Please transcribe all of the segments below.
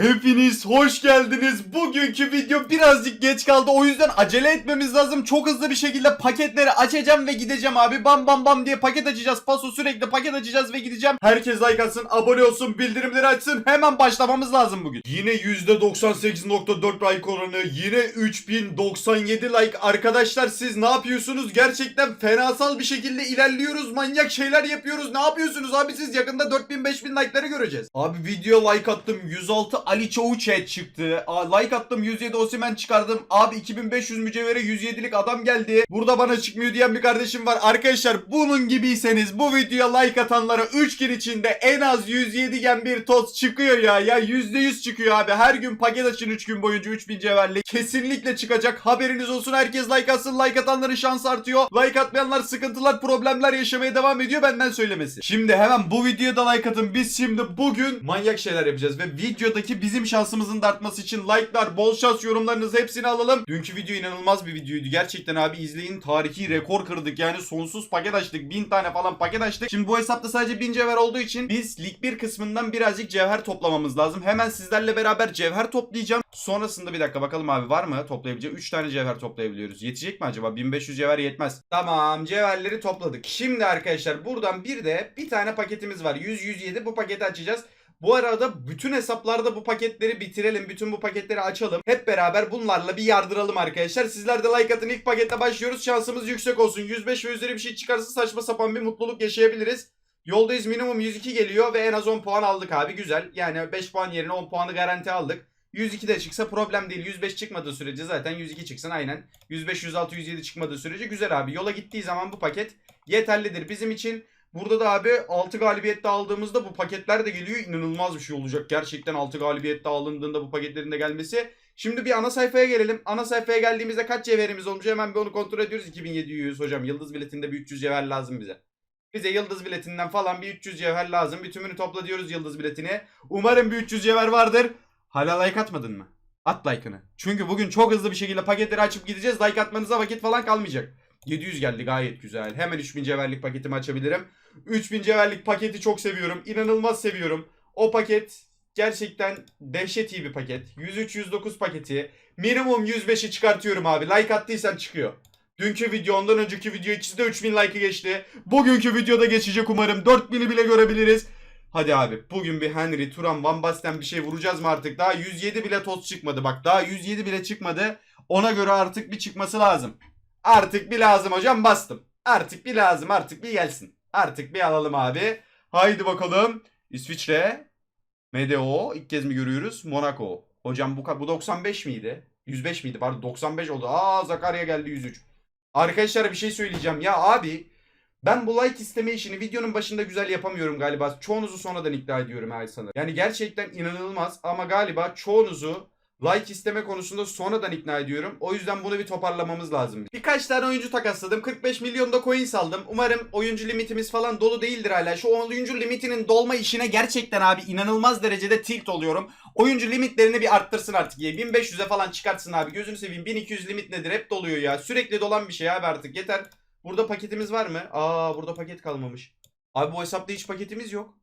Hepiniz hoş geldiniz. Bugünkü video birazcık geç kaldı. O yüzden acele etmemiz lazım. Çok hızlı bir şekilde paketleri açacağım ve gideceğim abi. Bam bam bam diye paket açacağız. Paso sürekli paket açacağız ve gideceğim. Herkes like atsın, abone olsun, bildirimleri açsın. Hemen başlamamız lazım bugün. Yine %98.4 like oranı. Yine 3097 like. Arkadaşlar siz ne yapıyorsunuz? Gerçekten fenasal bir şekilde ilerliyoruz. Manyak şeyler yapıyoruz. Ne yapıyorsunuz abi siz? Yakında 4000-5000 like'ları göreceğiz. Abi video like attım. 106 Ali Çoğuçet çıktı. Like attım 107 Osimen çıkardım. Abi 2500 mücevhere 107'lik adam geldi. Burada bana çıkmıyor diyen bir kardeşim var. Arkadaşlar bunun gibiyseniz bu videoya like atanlara 3 gün içinde en az 107 gen bir toz çıkıyor ya. Ya %100 çıkıyor abi. Her gün paket açın 3 gün boyunca 3000 cevherlik. Kesinlikle çıkacak. Haberiniz olsun. Herkes like atsın. Like atanların şansı artıyor. Like atmayanlar sıkıntılar, problemler yaşamaya devam ediyor benden söylemesi. Şimdi hemen bu videoda like atın. Biz şimdi bugün manyak şeyler yapacağız ve videodaki bizim şansımızın da için like'lar, bol şans yorumlarınızı hepsini alalım. Dünkü video inanılmaz bir videoydu. Gerçekten abi izleyin tarihi rekor kırdık. Yani sonsuz paket açtık. 1000 tane falan paket açtık. Şimdi bu hesapta sadece 1000 cevher olduğu için biz lig 1 kısmından birazcık cevher toplamamız lazım. Hemen sizlerle beraber cevher toplayacağım. Sonrasında bir dakika bakalım abi var mı toplayabileceği? 3 tane cevher toplayabiliyoruz. Yetecek mi acaba? 1500 cevher yetmez. Tamam cevherleri topladık. Şimdi arkadaşlar buradan bir de bir tane paketimiz var. 100-107 bu paketi açacağız. Bu arada bütün hesaplarda bu paketleri bitirelim. Bütün bu paketleri açalım. Hep beraber bunlarla bir yardıralım arkadaşlar. Sizler de like atın. İlk pakette başlıyoruz. Şansımız yüksek olsun. 105 ve üzeri bir şey çıkarsa saçma sapan bir mutluluk yaşayabiliriz. Yoldayız minimum 102 geliyor ve en az 10 puan aldık abi. Güzel. Yani 5 puan yerine 10 puanı garanti aldık. 102 de çıksa problem değil. 105 çıkmadığı sürece zaten 102 çıksın aynen. 105, 106, 107 çıkmadığı sürece güzel abi. Yola gittiği zaman bu paket yeterlidir bizim için. Burada da abi 6 galibiyette aldığımızda bu paketler de geliyor. İnanılmaz bir şey olacak. Gerçekten 6 galibiyette alındığında bu paketlerin de gelmesi. Şimdi bir ana sayfaya gelelim. Ana sayfaya geldiğimizde kaç cevherimiz olmuş hemen bir onu kontrol ediyoruz. 2700 hocam. Yıldız biletinde bir 300 cevher lazım bize. Bize yıldız biletinden falan bir 300 cevher lazım. Bir tümünü topla diyoruz yıldız biletini. Umarım bir 300 cevher vardır. Hala like atmadın mı? At like'ını. Çünkü bugün çok hızlı bir şekilde paketleri açıp gideceğiz. Like atmanıza vakit falan kalmayacak. 700 geldi gayet güzel. Hemen 3000 cevherlik paketimi açabilirim. 3000 cevherlik paketi çok seviyorum. İnanılmaz seviyorum. O paket gerçekten dehşet iyi bir paket. 103-109 paketi. Minimum 105'i çıkartıyorum abi. Like attıysan çıkıyor. Dünkü video ondan önceki video ikisi de 3000 like'ı geçti. Bugünkü videoda geçecek umarım. 4000'i bile görebiliriz. Hadi abi bugün bir Henry, Turan, Van Basten bir şey vuracağız mı artık? Daha 107 bile toz çıkmadı bak. Daha 107 bile çıkmadı. Ona göre artık bir çıkması lazım. Artık bir lazım hocam bastım. Artık bir lazım artık bir gelsin. Artık bir alalım abi. Haydi bakalım. İsviçre. MDO ilk kez mi görüyoruz? Monaco. Hocam bu, bu 95 miydi? 105 miydi? Pardon 95 oldu. Aa Zakarya geldi 103. Arkadaşlar bir şey söyleyeceğim. Ya abi ben bu like isteme işini videonun başında güzel yapamıyorum galiba. Çoğunuzu sonradan ikna ediyorum her sanırım. Yani gerçekten inanılmaz ama galiba çoğunuzu like isteme konusunda sonradan ikna ediyorum. O yüzden bunu bir toparlamamız lazım. Birkaç tane oyuncu takasladım. 45 milyonda coin saldım. Umarım oyuncu limitimiz falan dolu değildir hala. Şu oyuncu limitinin dolma işine gerçekten abi inanılmaz derecede tilt oluyorum. Oyuncu limitlerini bir arttırsın artık. ya. 1500'e falan çıkartsın abi. Gözünü seveyim. 1200 limit nedir? Hep doluyor ya. Sürekli dolan bir şey abi artık. Yeter. Burada paketimiz var mı? Aa burada paket kalmamış. Abi bu hesapta hiç paketimiz yok.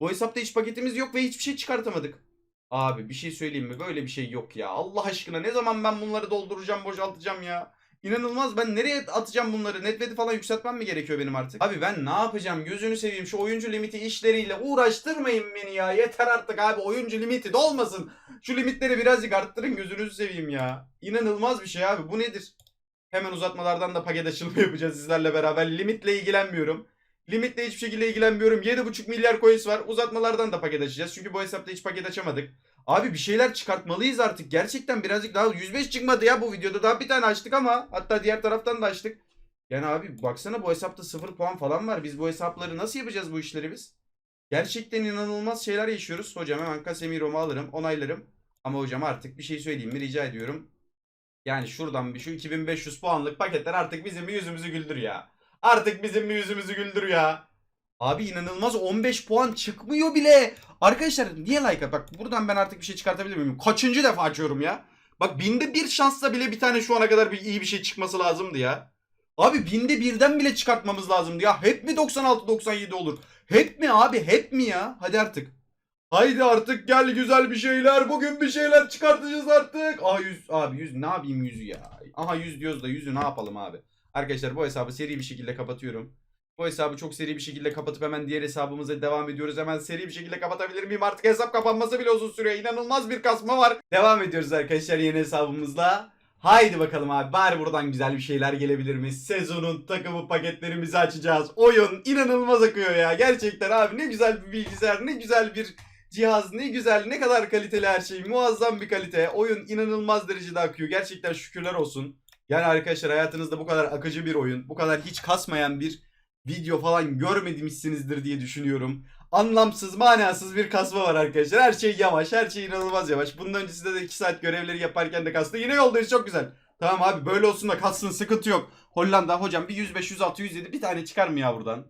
Bu hesapta hiç paketimiz yok ve hiçbir şey çıkartamadık. Abi bir şey söyleyeyim mi? Böyle bir şey yok ya. Allah aşkına ne zaman ben bunları dolduracağım, boşaltacağım ya? İnanılmaz. Ben nereye atacağım bunları? Netveti falan yükseltmem mi gerekiyor benim artık? Abi ben ne yapacağım? Gözünü seveyim. Şu oyuncu limiti işleriyle uğraştırmayın beni ya. Yeter artık abi. Oyuncu limiti dolmasın. Şu limitleri birazcık arttırın. Gözünüzü seveyim ya. İnanılmaz bir şey abi. Bu nedir? Hemen uzatmalardan da paket açılımı yapacağız sizlerle beraber. Limitle ilgilenmiyorum. Limitle hiçbir şekilde ilgilenmiyorum. 7,5 milyar coins var. Uzatmalardan da paket açacağız. Çünkü bu hesapta hiç paket açamadık. Abi bir şeyler çıkartmalıyız artık. Gerçekten birazcık daha 105 çıkmadı ya bu videoda. Daha bir tane açtık ama hatta diğer taraftan da açtık. Yani abi baksana bu hesapta 0 puan falan var. Biz bu hesapları nasıl yapacağız bu işleri biz? Gerçekten inanılmaz şeyler yaşıyoruz. Hocam hemen Casemiro'mu alırım, onaylarım. Ama hocam artık bir şey söyleyeyim mi rica ediyorum. Yani şuradan bir şu 2500 puanlık paketler artık bizim yüzümüzü güldür ya. Artık bizim bir yüzümüzü güldür ya. Abi inanılmaz 15 puan çıkmıyor bile. Arkadaşlar niye like at? Bak buradan ben artık bir şey çıkartabilir miyim? Kaçıncı defa açıyorum ya? Bak binde bir şansla bile bir tane şu ana kadar bir iyi bir şey çıkması lazımdı ya. Abi binde birden bile çıkartmamız lazımdı ya. Hep mi 96-97 olur? Hep mi abi? Hep mi ya? Hadi artık. Haydi artık gel güzel bir şeyler. Bugün bir şeyler çıkartacağız artık. Aa 100 abi 100 ne yapayım 100'ü ya. Aha 100 diyoruz da 100'ü ne yapalım abi. Arkadaşlar bu hesabı seri bir şekilde kapatıyorum. Bu hesabı çok seri bir şekilde kapatıp hemen diğer hesabımıza devam ediyoruz. Hemen seri bir şekilde kapatabilir miyim? Artık hesap kapanması bile uzun sürüyor. İnanılmaz bir kasma var. Devam ediyoruz arkadaşlar yeni hesabımızla. Haydi bakalım abi bari buradan güzel bir şeyler gelebilir mi? Sezonun takımı paketlerimizi açacağız. Oyun inanılmaz akıyor ya. Gerçekten abi ne güzel bir bilgisayar, ne güzel bir cihaz, ne güzel, ne kadar kaliteli her şey. Muazzam bir kalite. Oyun inanılmaz derecede akıyor. Gerçekten şükürler olsun. Yani arkadaşlar hayatınızda bu kadar akıcı bir oyun, bu kadar hiç kasmayan bir video falan görmemişsinizdir diye düşünüyorum. Anlamsız, manasız bir kasma var arkadaşlar. Her şey yavaş, her şey inanılmaz yavaş. Bunun öncesinde de 2 saat görevleri yaparken de kastı. Yine yoldayız çok güzel. Tamam abi böyle olsun da kassın sıkıntı yok. Hollanda hocam bir 105, 106, 107 bir tane çıkar mı ya buradan?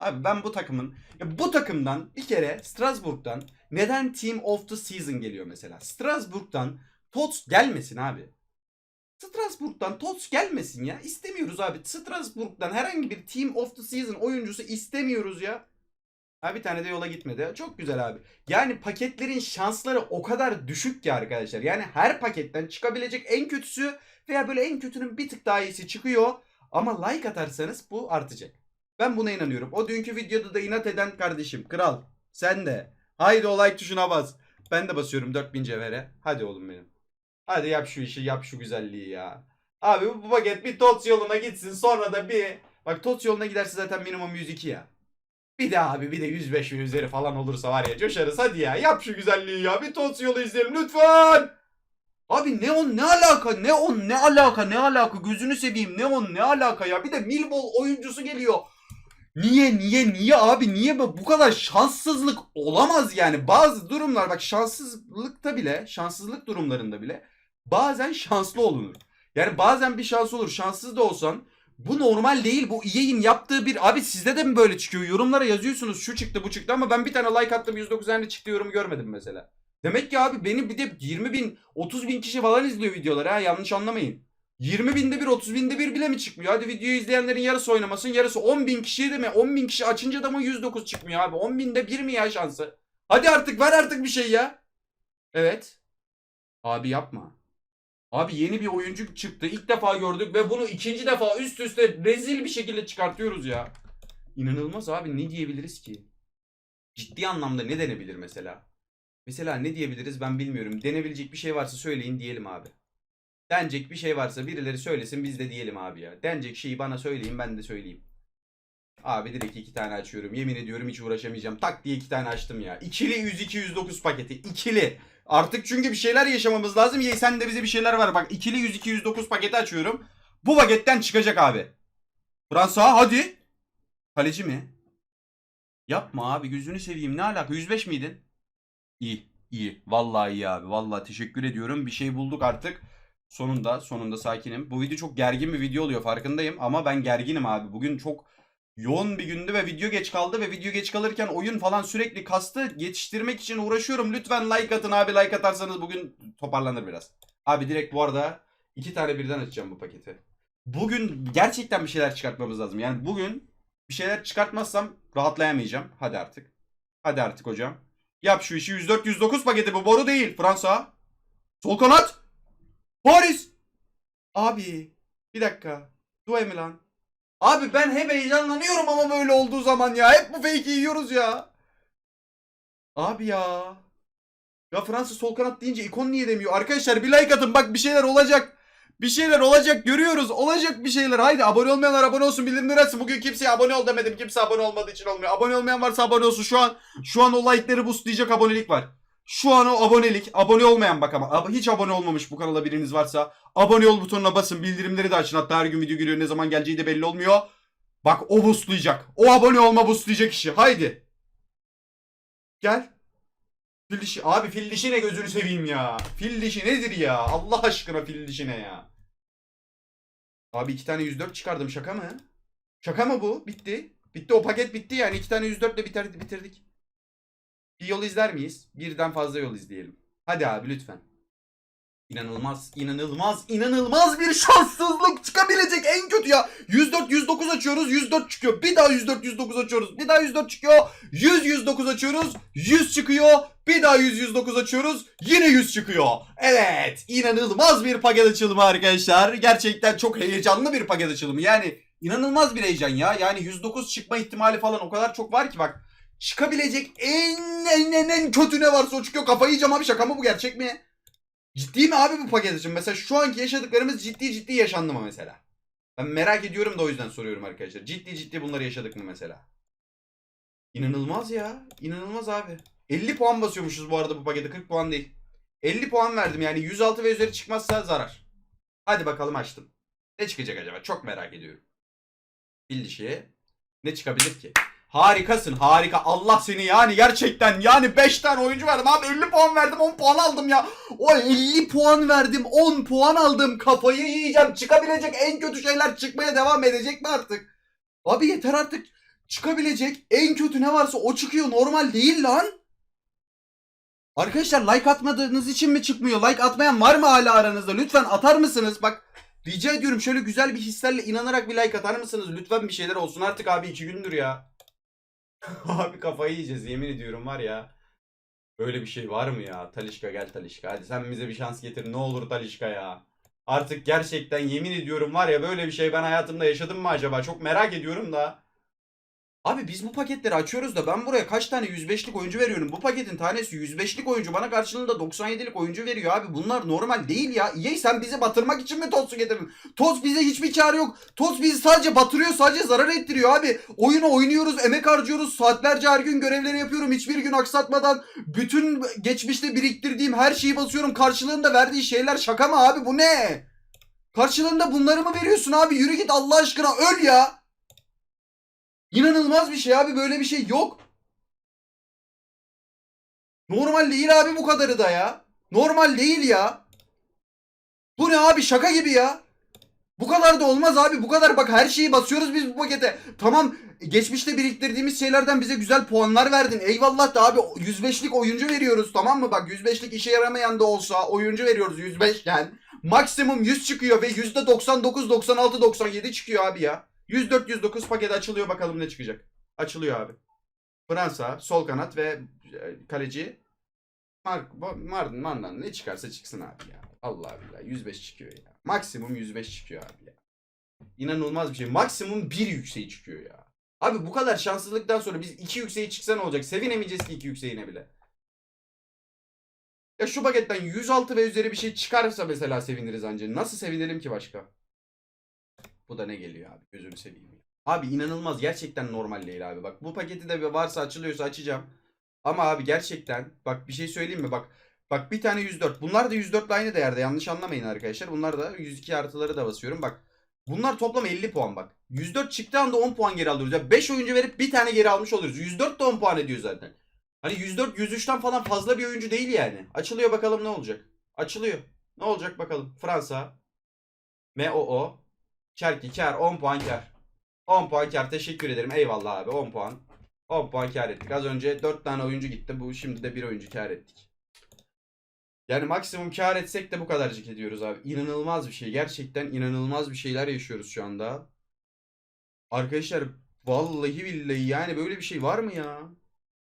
Abi ben bu takımın, ya bu takımdan bir kere Strasbourg'dan neden Team of the Season geliyor mesela? Strasbourg'dan Tots gelmesin abi. Strasbourg'dan Tots gelmesin ya. İstemiyoruz abi. Strasbourg'dan herhangi bir Team of the Season oyuncusu istemiyoruz ya. Ha bir tane de yola gitmedi. Çok güzel abi. Yani paketlerin şansları o kadar düşük ki arkadaşlar. Yani her paketten çıkabilecek en kötüsü veya böyle en kötünün bir tık daha iyisi çıkıyor. Ama like atarsanız bu artacak. Ben buna inanıyorum. O dünkü videoda da inat eden kardeşim. Kral. Sen de. Haydi o like tuşuna bas. Ben de basıyorum 4000 cevhere. Hadi oğlum benim. Hadi yap şu işi yap şu güzelliği ya. Abi bu paket bir TOTS yoluna gitsin sonra da bir... Bak TOTS yoluna giderse zaten minimum 102 ya. Bir de abi bir de 105 ve üzeri falan olursa var ya coşarız hadi ya. Yap şu güzelliği ya. Bir TOTS yolu izleyelim lütfen. Abi ne on ne alaka ne on ne alaka ne alaka gözünü seveyim ne on ne alaka ya. Bir de Millwall oyuncusu geliyor. Niye niye niye abi niye bu kadar şanssızlık olamaz yani bazı durumlar bak şanssızlıkta bile şanssızlık durumlarında bile bazen şanslı olunur. Yani bazen bir şans olur şanssız da olsan bu normal değil bu EA'in yaptığı bir abi sizde de mi böyle çıkıyor yorumlara yazıyorsunuz şu çıktı bu çıktı ama ben bir tane like attım 109 tane çıktı yorumu görmedim mesela. Demek ki abi beni bir de 20 bin 30 bin kişi falan izliyor videoları ha yanlış anlamayın. 20 binde bir 30 binde bir bile mi çıkmıyor? Hadi videoyu izleyenlerin yarısı oynamasın yarısı 10 bin kişiye de mi? 10 bin kişi açınca da mı 109 çıkmıyor abi? 10 binde bir mi ya şansı? Hadi artık ver artık bir şey ya. Evet. Abi yapma. Abi yeni bir oyuncu çıktı. İlk defa gördük ve bunu ikinci defa üst üste rezil bir şekilde çıkartıyoruz ya. İnanılmaz abi ne diyebiliriz ki? Ciddi anlamda ne denebilir mesela? Mesela ne diyebiliriz ben bilmiyorum. Denebilecek bir şey varsa söyleyin diyelim abi. Denecek bir şey varsa birileri söylesin biz de diyelim abi ya. Denecek şeyi bana söyleyin ben de söyleyeyim. Abi direkt iki tane açıyorum. Yemin ediyorum hiç uğraşamayacağım. Tak diye iki tane açtım ya. İkili 102 109 paketi. İkili. Artık çünkü bir şeyler yaşamamız lazım. Ye sen de bize bir şeyler var. Bak ikili 102 109 paketi açıyorum. Bu paketten çıkacak abi. Fransa hadi. Kaleci mi? Yapma abi gözünü seveyim. Ne alaka? 105 miydin? İyi. iyi. Vallahi iyi abi. Vallahi teşekkür ediyorum. Bir şey bulduk artık. Sonunda sonunda sakinim. Bu video çok gergin bir video oluyor farkındayım ama ben gerginim abi. Bugün çok yoğun bir gündü ve video geç kaldı ve video geç kalırken oyun falan sürekli kastı. Yetiştirmek için uğraşıyorum. Lütfen like atın abi. Like atarsanız bugün toparlanır biraz. Abi direkt bu arada iki tane birden açacağım bu paketi. Bugün gerçekten bir şeyler çıkartmamız lazım. Yani bugün bir şeyler çıkartmazsam rahatlayamayacağım. Hadi artık. Hadi artık hocam. Yap şu işi 104 109 paketi bu boru değil. Fransa. Sol kanat. Paris. Abi bir dakika. Due mi lan? Abi ben hep heyecanlanıyorum ama böyle olduğu zaman ya. Hep bu fake'i yiyoruz ya. Abi ya. Ya Fransa sol kanat deyince ikon niye demiyor? Arkadaşlar bir like atın bak bir şeyler olacak. Bir şeyler olacak görüyoruz. Olacak bir şeyler. Haydi abone olmayanlar abone olsun bildirimleri açsın. Bugün kimseye abone ol demedim. Kimse abone olmadığı için olmuyor. Abone olmayan varsa abone olsun. Şu an şu an o like'ları boostlayacak abonelik var. Şu an o abonelik. Abone olmayan bak ama. Hiç abone olmamış bu kanala biriniz varsa. Abone ol butonuna basın. Bildirimleri de açın. Hatta her gün video geliyor. Ne zaman geleceği de belli olmuyor. Bak o boostlayacak. O abone olma boostlayacak işi. Haydi. Gel. Fil dişi. Abi fil dişi ne gözünü seveyim ya. Fil dişi nedir ya? Allah aşkına fil dişi ne ya? Abi iki tane 104 çıkardım. Şaka mı? Şaka mı bu? Bitti. Bitti o paket bitti yani. iki tane 104 ile bitirdik. Bir yol izler miyiz? Birden fazla yol izleyelim. Hadi abi lütfen. İnanılmaz, inanılmaz, inanılmaz bir şanssızlık çıkabilecek en kötü ya. 104, 109 açıyoruz, 104 çıkıyor. Bir daha 104, 109 açıyoruz. Bir daha 104 çıkıyor. 100, 109 açıyoruz. 100 çıkıyor. Bir daha 100, 109 açıyoruz. Yine 100 çıkıyor. Evet, inanılmaz bir paket açılımı arkadaşlar. Gerçekten çok heyecanlı bir paket açılımı. Yani inanılmaz bir heyecan ya. Yani 109 çıkma ihtimali falan o kadar çok var ki bak. Çıkabilecek en en en, en kötü ne varsa o çıkıyor. Kafayı yiyeceğim abi şaka mı bu gerçek mi? Ciddi mi abi bu paket için? Mesela şu anki yaşadıklarımız ciddi ciddi yaşandı mı mesela? Ben merak ediyorum da o yüzden soruyorum arkadaşlar. Ciddi ciddi bunları yaşadık mı mesela? İnanılmaz ya. İnanılmaz abi. 50 puan basıyormuşuz bu arada bu pakete. 40 puan değil. 50 puan verdim yani 106 ve üzeri çıkmazsa zarar. Hadi bakalım açtım. Ne çıkacak acaba? Çok merak ediyorum. Dişi. Ne çıkabilir ki? Harikasın harika. Allah seni yani gerçekten yani 5 tane oyuncu verdim abi 50 puan verdim 10 puan aldım ya. O 50 puan verdim 10 puan aldım kafayı yiyeceğim. Çıkabilecek en kötü şeyler çıkmaya devam edecek mi artık? Abi yeter artık. Çıkabilecek en kötü ne varsa o çıkıyor normal değil lan. Arkadaşlar like atmadığınız için mi çıkmıyor? Like atmayan var mı hala aranızda? Lütfen atar mısınız? Bak rica ediyorum şöyle güzel bir hislerle inanarak bir like atar mısınız? Lütfen bir şeyler olsun artık abi 2 gündür ya. Abi kafayı yiyeceğiz yemin ediyorum var ya. Böyle bir şey var mı ya? Talişka gel Talişka. Hadi sen bize bir şans getir. Ne olur Talişka ya. Artık gerçekten yemin ediyorum var ya böyle bir şey ben hayatımda yaşadım mı acaba? Çok merak ediyorum da. Abi biz bu paketleri açıyoruz da ben buraya kaç tane 105'lik oyuncu veriyorum? Bu paketin tanesi 105'lik oyuncu bana karşılığında 97'lik oyuncu veriyor abi. Bunlar normal değil ya. EA sen bizi batırmak için mi Tots'u getirdin? Tots bize hiçbir kar yok. Tots bizi sadece batırıyor sadece zarar ettiriyor abi. Oyunu oynuyoruz emek harcıyoruz saatlerce her gün görevleri yapıyorum hiçbir gün aksatmadan. Bütün geçmişte biriktirdiğim her şeyi basıyorum karşılığında verdiği şeyler şaka mı abi bu ne? Karşılığında bunları mı veriyorsun abi yürü git Allah aşkına öl ya. İnanılmaz bir şey abi böyle bir şey yok. Normal değil abi bu kadarı da ya. Normal değil ya. Bu ne abi şaka gibi ya. Bu kadar da olmaz abi. Bu kadar bak her şeyi basıyoruz biz bu pakete. Tamam geçmişte biriktirdiğimiz şeylerden bize güzel puanlar verdin. Eyvallah da abi 105'lik oyuncu veriyoruz tamam mı? Bak 105'lik işe yaramayan da olsa oyuncu veriyoruz 105 iken. Maksimum 100 çıkıyor ve %99, 96, 97 çıkıyor abi ya. 104, 109 paket açılıyor bakalım ne çıkacak. Açılıyor abi. Fransa, sol kanat ve e, kaleci Mark, Martin, Mandan ne çıkarsa çıksın abi ya. Allah billahi 105 çıkıyor ya. Maksimum 105 çıkıyor abi ya. İnanılmaz bir şey. Maksimum 1 yükseği çıkıyor ya. Abi bu kadar şanssızlıktan sonra biz 2 yükseği çıksa ne olacak? Sevinemeyeceğiz ki 2 yükseğine bile. Ya şu paketten 106 ve üzeri bir şey çıkarsa mesela seviniriz anca. Nasıl sevinelim ki başka? Bu da ne geliyor abi? Gözünü seveyim. Abi inanılmaz. Gerçekten normal değil abi. Bak bu paketi de varsa açılıyorsa açacağım. Ama abi gerçekten bak bir şey söyleyeyim mi? Bak bak bir tane 104. Bunlar da 104 ile aynı değerde. Yanlış anlamayın arkadaşlar. Bunlar da 102 artıları da basıyorum. Bak bunlar toplam 50 puan bak. 104 çıktığı anda 10 puan geri alıyoruz. Ya 5 oyuncu verip bir tane geri almış oluyoruz. 104 de 10 puan ediyor zaten. Hani 104 103'ten falan fazla bir oyuncu değil yani. Açılıyor bakalım ne olacak. Açılıyor. Ne olacak bakalım. Fransa. MOO. Çerki kar 10 puan kar. 10 puan kar teşekkür ederim. Eyvallah abi 10 puan. 10 puan kar ettik. Az önce 4 tane oyuncu gitti. Bu şimdi de bir oyuncu kar ettik. Yani maksimum kar etsek de bu kadarcık ediyoruz abi. İnanılmaz bir şey. Gerçekten inanılmaz bir şeyler yaşıyoruz şu anda. Arkadaşlar vallahi billahi yani böyle bir şey var mı ya?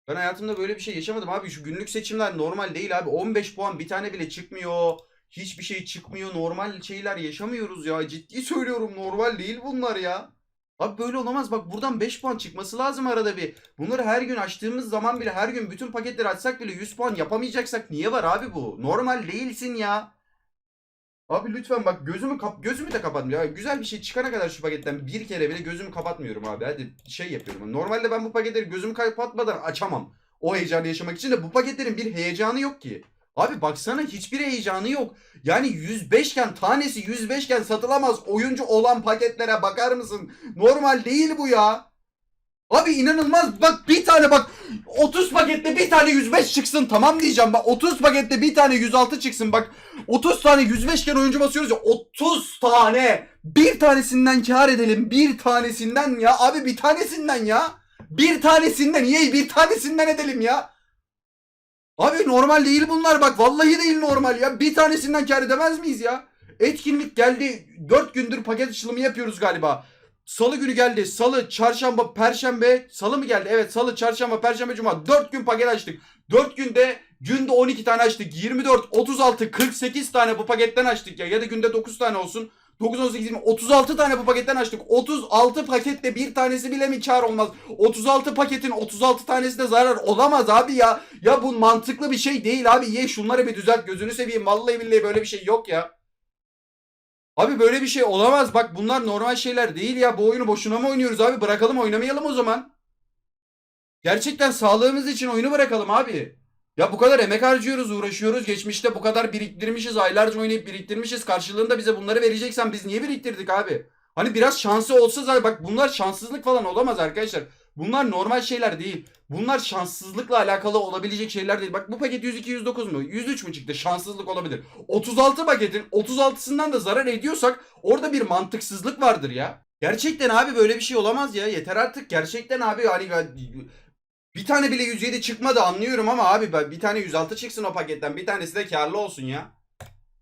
Ben hayatımda böyle bir şey yaşamadım abi. Şu günlük seçimler normal değil abi. 15 puan bir tane bile çıkmıyor. Hiçbir şey çıkmıyor. Normal şeyler yaşamıyoruz ya. Ciddi söylüyorum normal değil bunlar ya. Abi böyle olamaz. Bak buradan 5 puan çıkması lazım arada bir. Bunları her gün açtığımız zaman bile her gün bütün paketleri açsak bile 100 puan yapamayacaksak niye var abi bu? Normal değilsin ya. Abi lütfen bak gözümü kap gözümü de kapatmıyorum. Ya güzel bir şey çıkana kadar şu paketten bir kere bile gözümü kapatmıyorum abi. Hadi şey yapıyorum. Normalde ben bu paketleri gözümü kapatmadan açamam. O heyecanı yaşamak için de bu paketlerin bir heyecanı yok ki. Abi baksana hiçbir heyecanı yok. Yani 105 iken tanesi 105 iken satılamaz. Oyuncu olan paketlere bakar mısın? Normal değil bu ya. Abi inanılmaz. Bak bir tane bak 30 pakette bir tane 105 çıksın tamam diyeceğim. Bak 30 pakette bir tane 106 çıksın. Bak 30 tane 105 iken oyuncu basıyoruz ya 30 tane. Bir tanesinden kar edelim bir tanesinden ya. Abi bir tanesinden ya. Bir tanesinden niye bir tanesinden edelim ya Abi normal değil bunlar bak vallahi değil normal ya. Bir tanesinden kar edemez miyiz ya? Etkinlik geldi. 4 gündür paket açılımı yapıyoruz galiba. Salı günü geldi. Salı, çarşamba, perşembe. Salı mı geldi? Evet salı, çarşamba, perşembe, cuma. 4 gün paket açtık. 4 günde günde 12 tane açtık. 24, 36, 48 tane bu paketten açtık ya. Ya da günde 9 tane olsun. 9, 18, 20, 36 tane bu paketten açtık. 36 pakette bir tanesi bile mi kar olmaz? 36 paketin 36 tanesi de zarar olamaz abi ya. Ya bu mantıklı bir şey değil abi. Ye şunları bir düzelt gözünü seveyim. Vallahi billahi böyle bir şey yok ya. Abi böyle bir şey olamaz. Bak bunlar normal şeyler değil ya. Bu oyunu boşuna mı oynuyoruz abi? Bırakalım oynamayalım o zaman. Gerçekten sağlığımız için oyunu bırakalım abi. Ya bu kadar emek harcıyoruz, uğraşıyoruz. Geçmişte bu kadar biriktirmişiz, aylarca oynayıp biriktirmişiz. Karşılığında bize bunları vereceksen biz niye biriktirdik abi? Hani biraz şansı olsa zaten bak bunlar şanssızlık falan olamaz arkadaşlar. Bunlar normal şeyler değil. Bunlar şanssızlıkla alakalı olabilecek şeyler değil. Bak bu paket 102 109 mu? 103 mü çıktı? Şanssızlık olabilir. 36 paketin 36'sından da zarar ediyorsak orada bir mantıksızlık vardır ya. Gerçekten abi böyle bir şey olamaz ya. Yeter artık. Gerçekten abi hani bir tane bile 107 çıkmadı anlıyorum ama abi bir tane 106 çıksın o paketten. Bir tanesi de karlı olsun ya.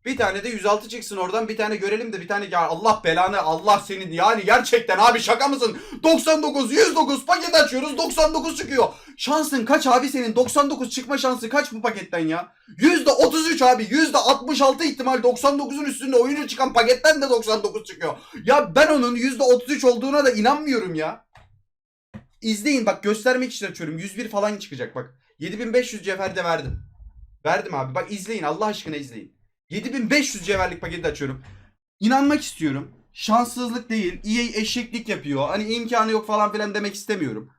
Bir tane de 106 çıksın oradan bir tane görelim de bir tane ya Allah belanı Allah senin yani gerçekten abi şaka mısın? 99 109 paket açıyoruz 99 çıkıyor. Şansın kaç abi senin 99 çıkma şansı kaç bu paketten ya? %33 abi %66 ihtimal 99'un üstünde oyunu çıkan paketten de 99 çıkıyor. Ya ben onun %33 olduğuna da inanmıyorum ya. İzleyin bak göstermek için açıyorum 101 falan çıkacak bak. 7500 cevher de verdim. Verdim abi bak izleyin Allah aşkına izleyin. 7500 cevherlik paketi açıyorum. İnanmak istiyorum. Şanssızlık değil. EA eşeklik yapıyor. Hani imkanı yok falan filan demek istemiyorum.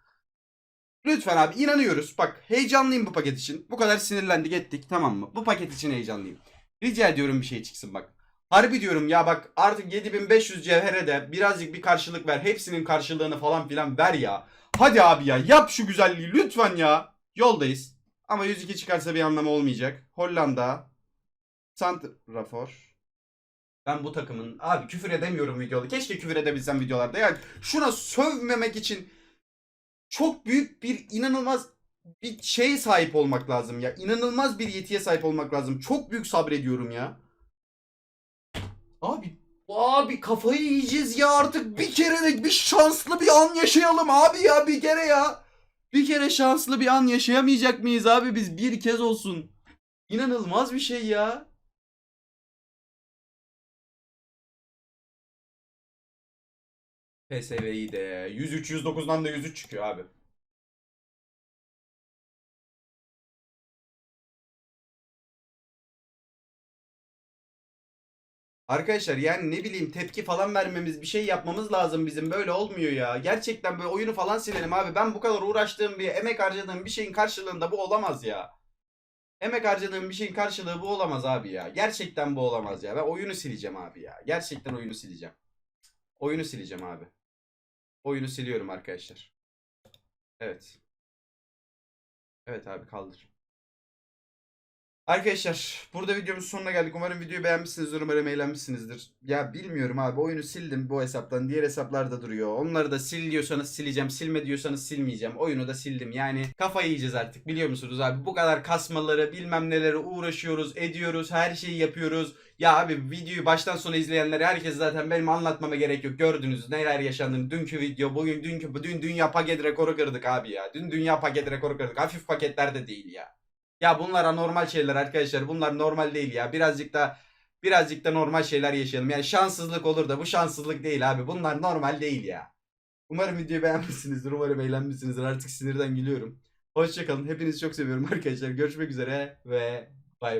Lütfen abi inanıyoruz. Bak heyecanlıyım bu paket için. Bu kadar sinirlendik ettik tamam mı? Bu paket için heyecanlıyım. Rica ediyorum bir şey çıksın bak. Harbi diyorum ya bak artık 7500 cevhere de birazcık bir karşılık ver. Hepsinin karşılığını falan filan ver ya. Hadi abi ya yap şu güzelliği lütfen ya. Yoldayız. Ama 102 çıkarsa bir anlamı olmayacak. Hollanda. Santrafor. Ben bu takımın abi küfür edemiyorum videoda. Keşke küfür edebilsem videolarda. Yani şuna sövmemek için çok büyük bir inanılmaz bir şeye sahip olmak lazım ya. İnanılmaz bir yetiye sahip olmak lazım. Çok büyük sabrediyorum ya. Abi abi kafayı yiyeceğiz ya artık bir kerelik bir şanslı bir an yaşayalım abi ya bir kere ya. Bir kere şanslı bir an yaşayamayacak mıyız abi biz bir kez olsun. İnanılmaz bir şey ya. PSV'yi de 103 109'dan da 103 çıkıyor abi. Arkadaşlar yani ne bileyim tepki falan vermemiz bir şey yapmamız lazım bizim böyle olmuyor ya. Gerçekten böyle oyunu falan silelim abi. Ben bu kadar uğraştığım bir emek harcadığım bir şeyin karşılığında bu olamaz ya. Emek harcadığım bir şeyin karşılığı bu olamaz abi ya. Gerçekten bu olamaz ya. Ben oyunu sileceğim abi ya. Gerçekten oyunu sileceğim. Oyunu sileceğim abi. Oyunu siliyorum arkadaşlar. Evet. Evet abi kaldır. Arkadaşlar burada videomuzun sonuna geldik. Umarım videoyu beğenmişsinizdir. Umarım eğlenmişsinizdir. Ya bilmiyorum abi oyunu sildim bu hesaptan. Diğer hesaplarda duruyor. Onları da sil diyorsanız sileceğim. Silme diyorsanız silmeyeceğim. Oyunu da sildim. Yani kafayı yiyeceğiz artık biliyor musunuz abi? Bu kadar kasmaları bilmem nelere uğraşıyoruz ediyoruz. Her şeyi yapıyoruz. Ya abi videoyu baştan sona izleyenlere herkes zaten benim anlatmama gerek yok. Gördünüz neler yaşandığını. Dünkü video, bugün dünkü dün dünya paket rekoru kırdık abi ya. Dün dünya paket rekoru kırdık. Hafif paketler de değil ya. Ya bunlar anormal şeyler arkadaşlar. Bunlar normal değil ya. Birazcık da birazcık da normal şeyler yaşayalım. Yani şanssızlık olur da bu şanssızlık değil abi. Bunlar normal değil ya. Umarım videoyu beğenmişsinizdir. Umarım eğlenmişsinizdir. Artık sinirden gülüyorum. Hoşçakalın. Hepinizi çok seviyorum arkadaşlar. Görüşmek üzere ve bay bay.